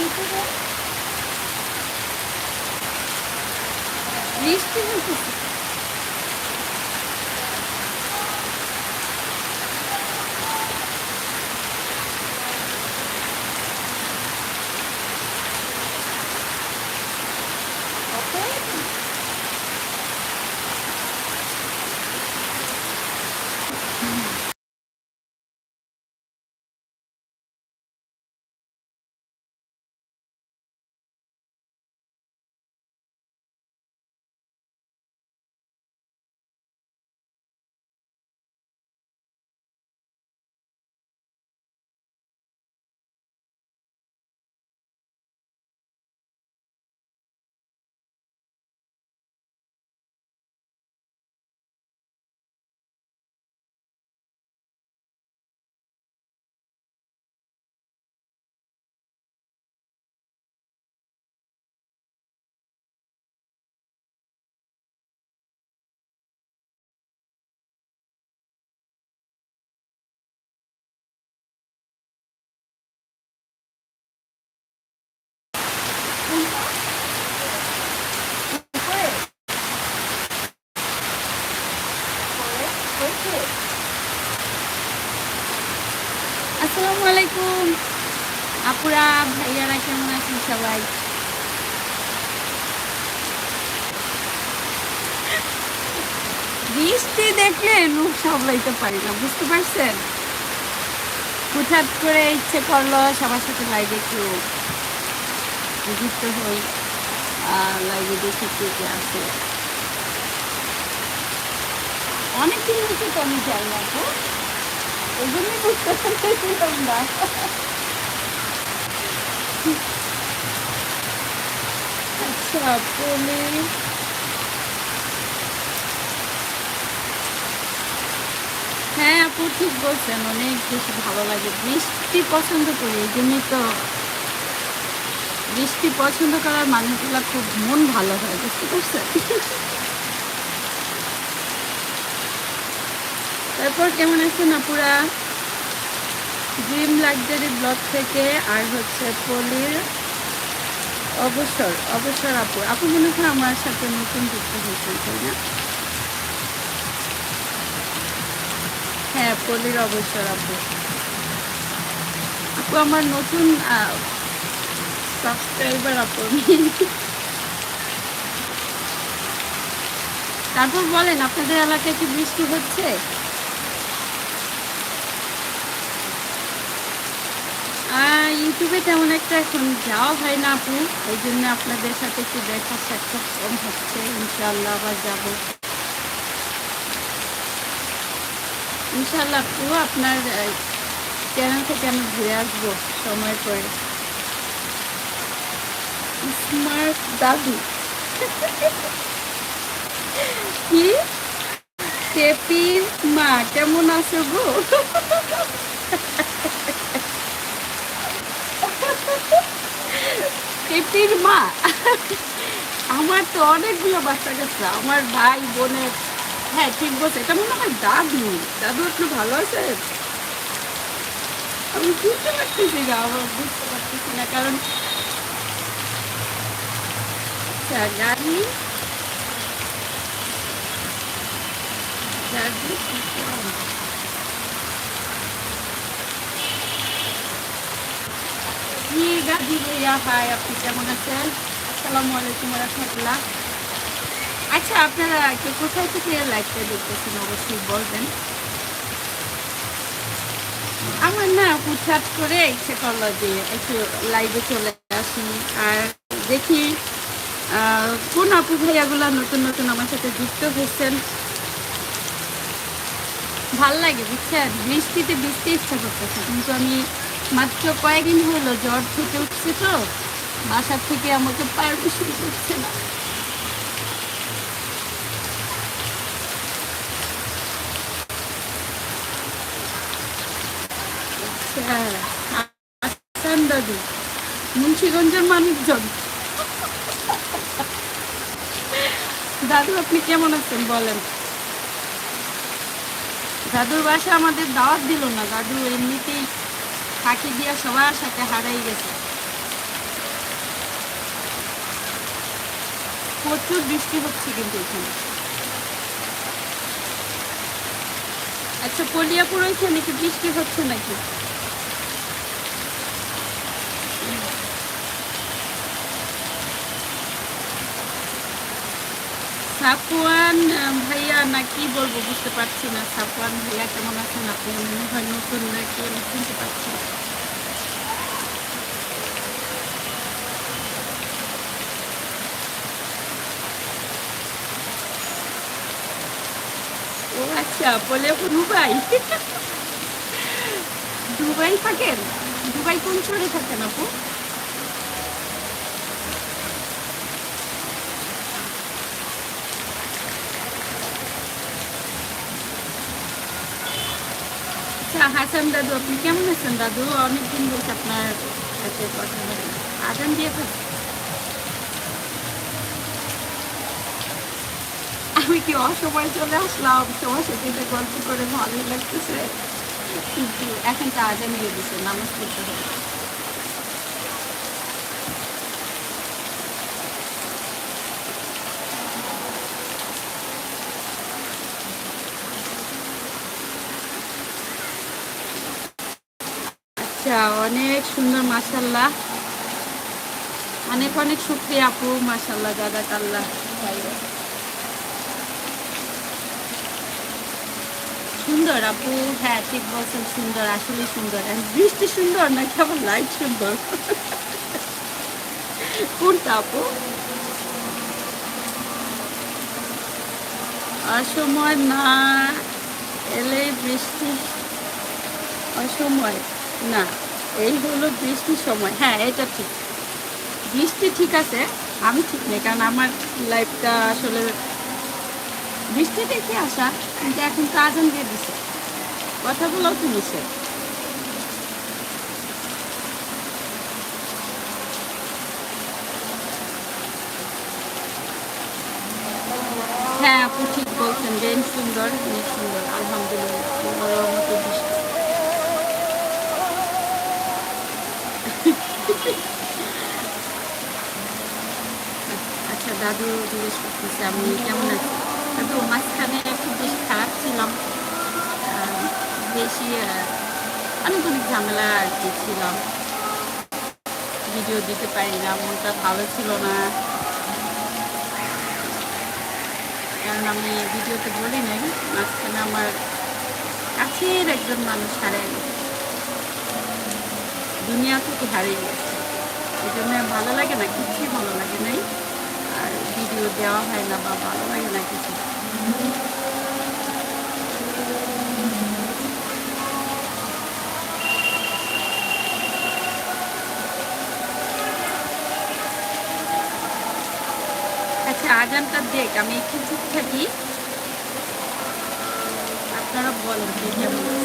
ইউটিউবে লিস্ট আপুরা ভাইয়ারা কেমন আছেন সবাই। বৃষ্টি দেখলে মুখ সামলাইতে পারি না, বুঝতে পারছেন? হঠাৎ করে ইচ্ছে করল সবার সাথে লাইভে একটু যুক্ত হই লাইভে দেখি কে কে আছে। অনেকদিন হচ্ছে তো আমি যাই না তো, ওই জন্যই বুঝতে পারছিলাম না। আচ্ছা পলি হ্যাঁ আপু ঠিক বলছেন, অনেক বেশি ভালো লাগে। বৃষ্টি পছন্দ করি, এই জন্যই তো বৃষ্টি পছন্দ করার মানুষগুলা খুব মন ভালো হয়, বুঝতে পারছেন? তারপর কেমন আছেন আপুরা? ড্রিম লাক্সারি ব্লগ থেকে আর হচ্ছে পলির অবসর অবসর আপু। আপু মনে হয় আমার সাথে নতুন যুক্ত হয়েছেন, তাই না? হ্যাঁ পলির অবসর আপু। আপু, আমার নতুন সাবস্ক্রাইবার আপু তারপর বলেন, আপনাদের এলাকায় কি বৃষ্টি হচ্ছে? ইউটিউবে তেমন একটা এখন যাওয়া হয় না আপু। ওই জন্য আপনাদের সাথে একটু দেখা সাক্ষাৎ কম হচ্ছে ইনশাল্লাহ আবার যাব। ইনশাল্লাহ আপু, আপনার চ্যানেল থেকে আমি ঘুরে আসব সময় করে স্মার্ট দাদু। কি? টেপির মা, কেমন আছো গো? টেপির মা। আমার তো অনেকগুলো বাচ্চা কাচ্চা আমার ভাই বোনের। হ্যাঁ ঠিক বলছে। এটা মনে হয় দাদু। দাদু একটু ভালো আছে? আমি বুঝতে পারতেছি না আমার বুঝতে পারতেছি না কারণ আচ্ছা, গাড়ি গাড়ি রহমতুল্লাহ। আচ্ছা আপনারা কে কোথায় থেকে লাইভটা দেখতেছেন? অবশ্যই বলবেন। আমার না হুটহাট করে ইচ্ছে করল যে একটু লাইভে চলে আসি। আর দেখি কোন আপু ভাইয়াগুলো নতুন নতুন আমার সাথে যুক্ত হয়েছেন। ভালো লাগে, বুঝছেন? বৃষ্টিতে বৃষ্টি ইচ্ছা করতেছে, কিন্তু আমি মাত্র কয়েকদিন হলো জ্বর থেকে উঠছে তো, বাসার থেকে আমাকে পারমিশন করছে না। দাদু, মুন্সিগঞ্জের মানুষজন। দাদু, আপনি কেমন আছেন বলেন? দাদুর বাসা আমাদের দাওয়াত দিল না, দাদু এমনিতেই ফাঁকি দিয়া সবার সাথে হারাই গেছে। প্রচুর বৃষ্টি হচ্ছে কিন্তু এখানে। আচ্ছা কলিয়াপুর ওইখানে কি বৃষ্টি হচ্ছে নাকি? সাফওয়ান ভাইয়া না কি বলব, বুঝতে পারছি না। সাফওয়ান ভাইয়া কেমন আছেন? আপনি মনে হয় নতুন নাকি আমি চিনতে পারছি না। ও আচ্ছা বলে দুবাই। দুবাই থাকেন? দুবাই কোন শহরে থাকেন আপু? হাসান দাদু, আপনি কেমন আছেন দাদু? অনেকদিন বলছে আপনার সাথে কথা হবে দিয়ে। আমি কি অসময় চলে আসলাম? তোমার সাথে গল্প করে ভালোই লাগতেছে। কিন্তু এখন তো আজান দিয়ে দিচ্ছে নামাজ পড়তে হবে। আচ্ছা অনেক সুন্দর মাসাল্লাহ অনেক অনেক শুক্রিয়া আপু মাসাল্লাহ দাদা কাল্লা সুন্দর আপু? হ্যাঁ ঠিক বলছেন, সুন্দর আসলে সুন্দর। বৃষ্টি সুন্দর না, কেমন লাইট সুন্দর? কোনটা আপু? অসময় না এলে বৃষ্টি, অসময়। না, এই হলো বৃষ্টির সময়। হ্যাঁ এটা ঠিক। বৃষ্টি ঠিক আছে, আমি ঠিক নেই, কারণ আমার লাইফটা আসলে বৃষ্টি দেখে আসা, কিন্তু এখন তো আজান দিয়ে দিছে। কথাগুলোও তো নিষেধ হ্যাঁ আপু ঠিক বলছেন বেন সুন্দর অনেক সুন্দর, আলহামদুলিল্লাহ বৃষ্টি দাদু জিজ্ঞেস করতেছে আমি কেমন আছি দাদু মাঝখানে খুব বেশি খারাপ ছিলাম। বেশি অনেক অনেক ঝামেলা আর কি ছিলাম ভিডিও দিতে পারি না, মনটা ভালো ছিল না। কারণ আমি ভিডিওতে বলি নাই, মাঝখানে আমার কাছের একজন মানুষ গেছে। দুনিয়া থেকে হারিয়ে গেছে। এই জন্য ভালো লাগে না, কিছুই ভালো লাগে নাই। ভিডিও দেওয়া হয় না বা ভালো লাগে না কিছু আচ্ছা আজানটা দেখ, আমি একটু চুপ থাকি। আপনারা বলেন কেমন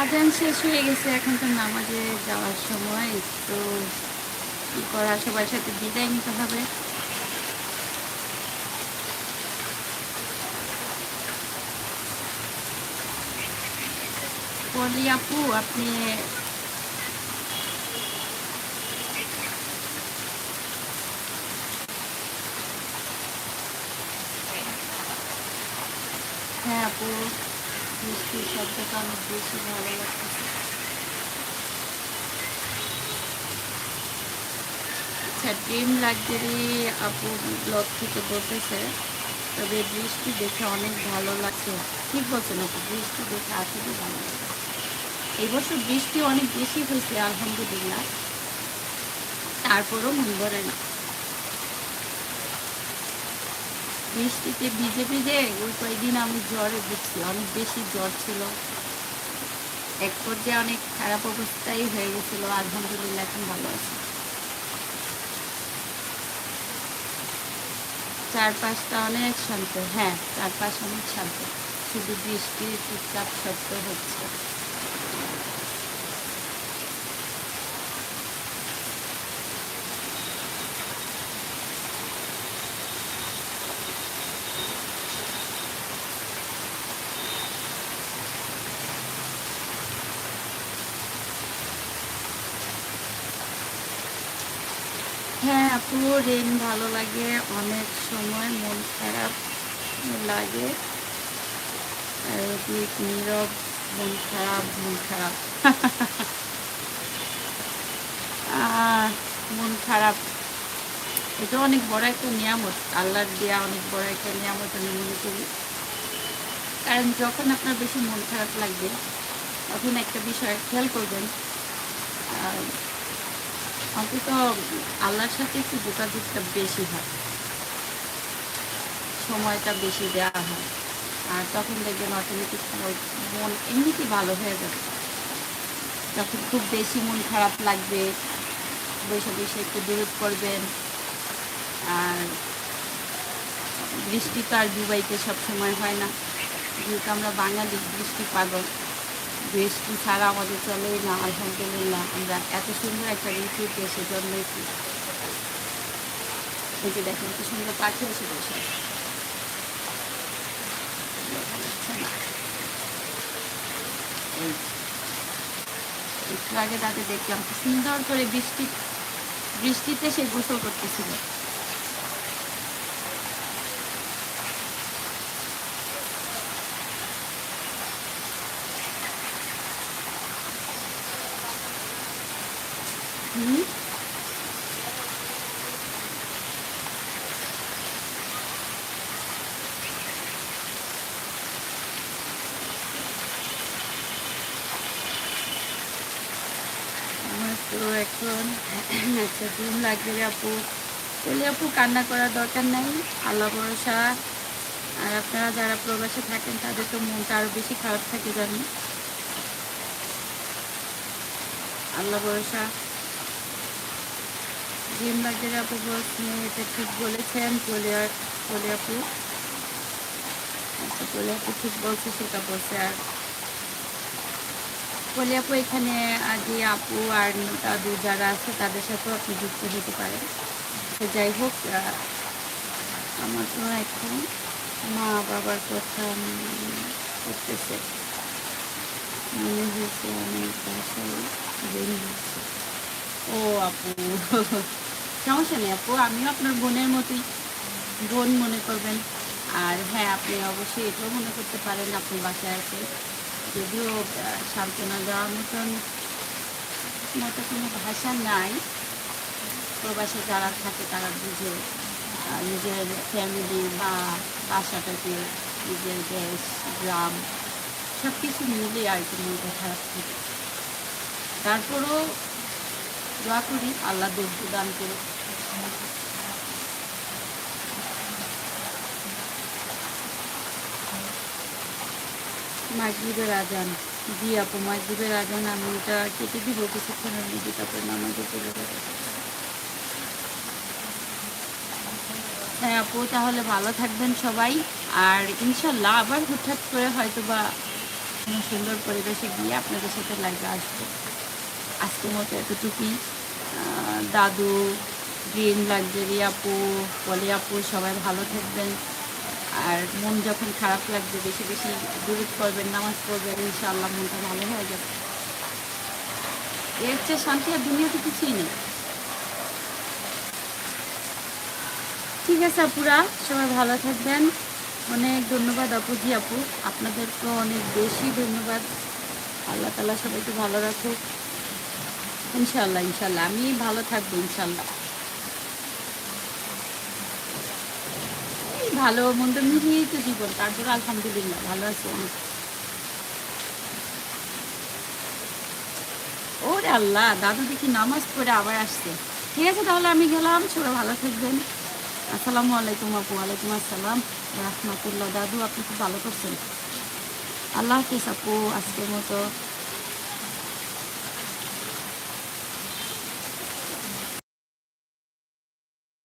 আজান শেষ হয়ে গেছে, এখন তো নামাজে যাওয়ার সময়, তো কি করা, সবার সাথে বিদায় নিতে হবে। বলি আপু, আপনি হ্যাঁ আপু শব্দটা অনেক বেশি ভালো লাগতেছে আচ্ছা ড্রিম লাক্সারি আপু ব্লগ থেকে বলতেছে, তবে বৃষ্টি দেখে অনেক ভালো লাগছে। ঠিক বলছেন আপু? বৃষ্টি দেখে আসলে ভালো লাগে এই বছর বৃষ্টি অনেক বেশি হয়েছে, আলহামদুলিল্লাহ। তারপরও মন ভরে না বৃষ্টিতে ভিজে ভিজে ওই কয়েকদিন আমি জ্বরে ভুগছি, অনেক বেশি জ্বর ছিল। এক পর্যায়ে অনেক খারাপ অবস্থাই হয়ে গেছিল, আলহামদুলিল্লাহ এখন ভালো আছে। চারপাশটা অনেক শান্ত হ্যাঁ চারপাশ অনেক শান্ত। শুধু বৃষ্টির চুপচাপ শব্দ হচ্ছে। হ্যাঁ আপু রেন ভালো লাগে, অনেক সময় মন খারাপ লাগে। নীরব, মন খারাপ মন খারাপ। মন খারাপ, এটা অনেক বড় একটা নিয়ামত। আল্লাহর দেওয়া অনেক বড় একটা নিয়ামত আমি মনে করি। কারণ যখন আপনার বেশি মন খারাপ লাগবে, তখন একটা বিষয় খেয়াল করবেন। অন্তত আল্লাহর সাথে একটু যোগাযোগটা বেশি হয়। সময়টা বেশি দেওয়া হয়। আর তখন দেখবেন অটোমেটিক মন এমনিতেই ভালো হয়ে যাবে। যখন খুব বেশি মন খারাপ লাগবে, বসে বসে একটু বিরোধ করবেন। আর বৃষ্টি তো আর দুবাইতে সবসময় হয় না। যেহেতু আমরা বাঙালি, বৃষ্টি পাগল। বৃষ্টি ছাড়া আমাদের চলে? না, আলহামদুলিল্লাহ, আমরা এত সুন্দর একটা ঋতুতে এসে জন্মেছি এই যে দেখেন কি সুন্দর পাখি এসে বসে একটু আগে তাদের দেখলাম সুন্দর করে বৃষ্টি, বৃষ্টিতে সে গোসল করতেছিল হুম আমার তো এখন একটা ঘুম লাগবে আপু। বলে, আপু, কান্না করার দরকার নাই। আল্লাহ ভরসা। আর আপনারা যারা প্রবাসে থাকেন, তাদের তো মনটা আরও বেশি খারাপ থাকে জানি আল্লাহ ভরসা। জিম লাগবে রে আপু বলছেন এটা ঠিক বলেছেন। বলে বলে আপু। আচ্ছা বলে আপু ঠিক বলছে, সেটা বলছে আর। বলে আপু, এখানে যে আপু আর দাদু যারা আছে তাদের সাথেও আপনি যুক্ত হতে পারেন। তো যাই হোক আমার তো এখন মা বাবার কথা করতেছে। মনে হয়েছে অনেক বাসায় হচ্ছে ও আপু, সমস্যা নেই আপু, আমিও আপনার বোনের মতোই বোন মনে করবেন। আর হ্যাঁ আপনি অবশ্যই এটাও মনে করতে পারেন, আপনি বাসায় আছে যদিও সান্ত্বনা দেওয়ার মতন মতো কোনো ভাষা নাই। প্রবাসে যারা থাকে, তারা বুঝে নিজের ফ্যামিলি বা বাসাটাকে, নিজের দেশ, গ্রাম সব কিছু মিলে আর কি মনটা খারাপ থাকে তারপরেও দোয়া করি, আল্লাহ ধৈর্য দান করুক। মাগরিবের আজান। জি আপু, মাগরিবের আজান আমি এটা কেটে দিব কিছুক্ষণের মধ্যে তারপর নামাজে চলে যাব। হ্যাঁ আপু, তাহলে ভালো থাকবেন সবাই। আর ইনশাল্লাহ আবার হুটহাট করে হয়তো বা কোনো সুন্দর পরিবেশে গিয়ে আপনাদের সাথে লাইভে আসব। আজকের মতো এতটুকুই। দাদু, গ্রিন লাক্সারি আপু বলে আপু, সবাই ভালো থাকবেন। আর মন যখন খারাপ লাগবে, বেশি বেশি দূরত করবেন নামাজ পড়বেন, ইনশাআল্লাহ মনটা ভালো হয়ে যাবে। এর চেয়ে শান্তি আর দুনিয়াতে কিছুই নেই। ঠিক আছে আপুরা সবাই ভালো থাকবেন। অনেক ধন্যবাদ আপুজি আপু। আপনাদেরকেও অনেক বেশি ধন্যবাদ। আল্লাহ তালা সবাইকে ভালো রাখুক। ইনশাল্লাহ ইনশাল্লাহ আমি ভালো থাকব ইনশাল্লাহ ভালো মন্দ মিলিয়েই তো জীবন তারপরে আলহামদুলিল্লাহ, ভালো আছি অনেক ওরে আল্লাহ, দাদু দেখি নামাজ পড়ে আবার আসছে। ঠিক আছে, তাহলে আমি গেলাম, সবাই ভালো থাকবেন। আসসালামু আলাইকুম আপু, ওয়ালাইকুম আসসালাম। রহমতুল্লাহ, দাদু আপনি খুব ভালো করছেন। আল্লাহ হাফিজ আপু, আজকের মতো